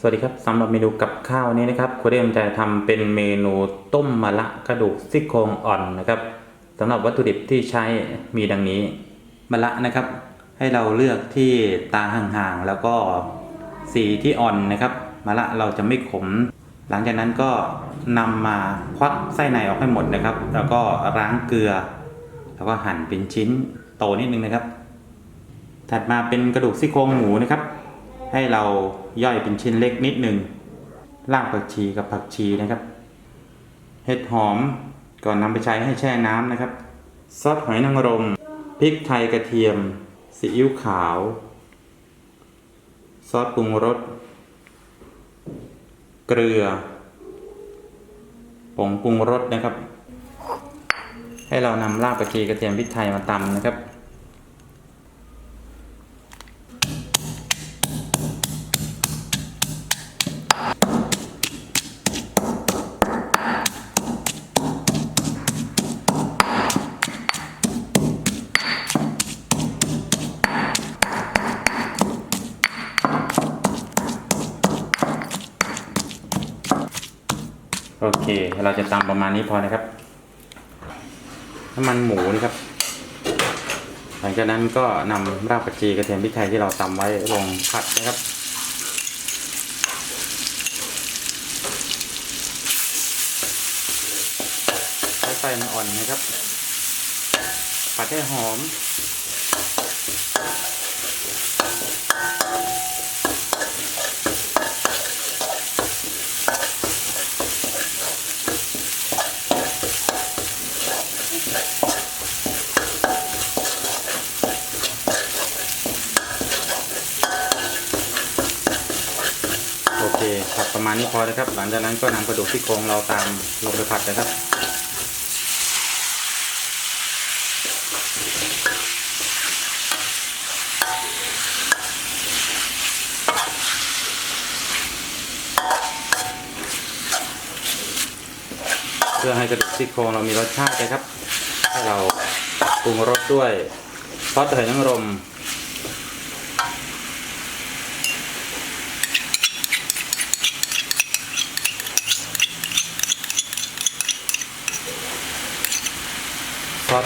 สวัสดีครับสำหรับเมนูกับข้าวนี้นะครับคุณเรียมจะทำเป็นเมนูต้มมะละกระดูกซี่โครงอ่อนนะครับสำหรับวัตถุดิบที่ใช้มีดังนี้มะละนะครับ ให้เราเลือกที่ตาห่างๆแล้วก็สีที่อ่อนนะครับมะละเราจะไม่ขม หลังจากนั้นก็นำมาควักไส้ในออกให้หมดนะครับ แล้วก็ล้างเกลือ แล้วก็หั่นเป็นชิ้นโตนิดนึงนะครับ ถัดมาเป็นกระดูกซี่โครงหมูนะครับ ให้เราย่อยเป็นชิ้นเล็กนิดหนึ่งรากผักชีกับผักชีนะครับ เห็ดหอมก่อนนำไปใช้ให้แช่น้ำนะครับ ซอสหอยนางรม พริกไทยกระเทียม ซีอิ๊วขาว ซอสปรุงรส เกลือ ผงปรุงรสนะครับ ให้เรานำรากผักชีกระเทียมพริกไทยมาตำนะครับ โอเค เราจะตำประมาณนี้พอนะครับ น้ำมันหมูนะครับ หลังจากนั้นก็นำรากผักชีกระเทียมพริกไทยที่เราตำไว้ลงผัดนะครับใช้ไฟอ่อนนะครับ ผัดให้หอม ผัดประมาณนี้พอนะครับ หลังจากนั้นก็นำกระดูกที่โครงเราตามลงไปผัดนะครับเพื่อให้กระดูกซี่โครงเรามีรสชาตินะครับ ให้เราปรุงรสด้วยซอสหอยนางรม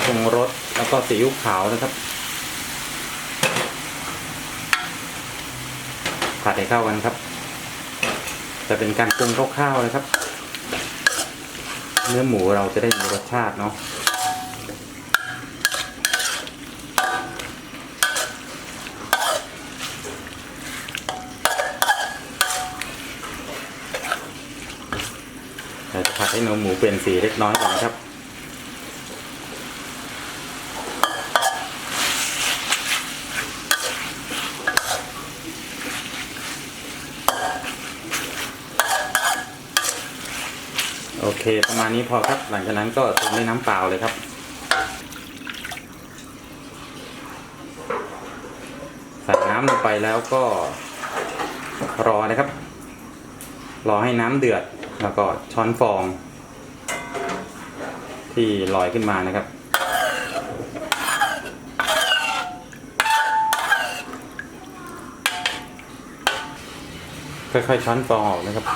ปรุงรสแล้วก็ซีอิ๊วขาวนะครับผัดให้เข้ากันครับ จะเป็นการปรุงคร่าวๆเลยครับ เนื้อหมูเราจะได้มีรสชาติเนาะเราจะผัดให้เนื้อหมูเปลี่ยนสีเล็กน้อยก่อนนะครับ เค ประมาณนี้พอครับ หลังจากนั้นก็ต้มด้วยน้ำเปล่าเลยครับ ใส่น้ำลงไปแล้วก็รอนะครับ รอให้น้ำเดือดแล้วก็ช้อนฟอง ที่ลอยขึ้นมานะครับค่อยๆช้อนฟองออกนะครับ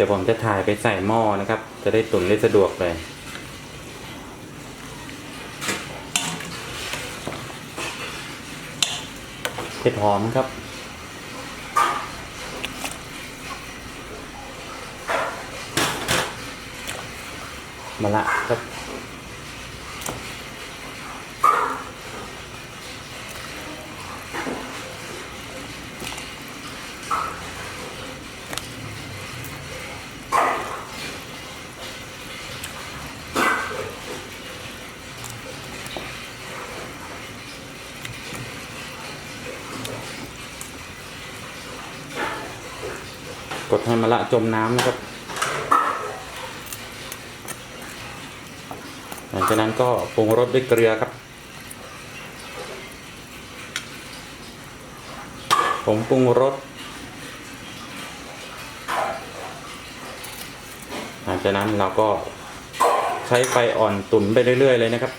ดี๋ยวผมจะถ่ายไปใส่หม้อนะครับ จะได้ตุ๋นได้สะดวกเลย เผ็ดหอมครับ มาละครับ กดให้มะละจมน้ำนะครับ หลังจากนั้นก็ปรุงรสด้วยเกลือครับผงปรุงรส หลังจากนั้นเราก็ใช้ไฟอ่อนตุ๋นไปเรื่อย ๆ เลยนะครับ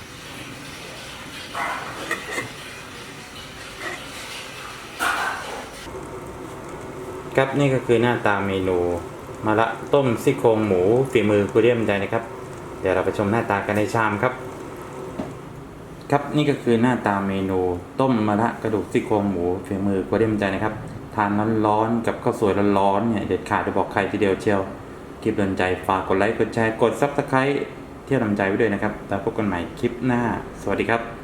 ครับนี่ก็คือหน้าตาเมนูมะละต้มซี่โครงหมูฝีมือคุเรียมใจนะครับ เดี๋ยวเราไปชมหน้าตากันในชามครับ ครับนี่ก็คือหน้าตาเมนู ต้มมะระกระดูกซี่โครงหมูฝีมือคุเรียมใจนะครับ ทานร้อนๆกับข้าวสวยร้อนๆเนี่ยเด็ดขาดจะบอกใครทีเดียวเชียวคลิปเดินใจฝากกดไลค์กดแชร์กดซับสไครต์เที่ยวลำใจไว้ด้วยนะครับแล้วพบกันใหม่คลิปหน้า สวัสดีครับ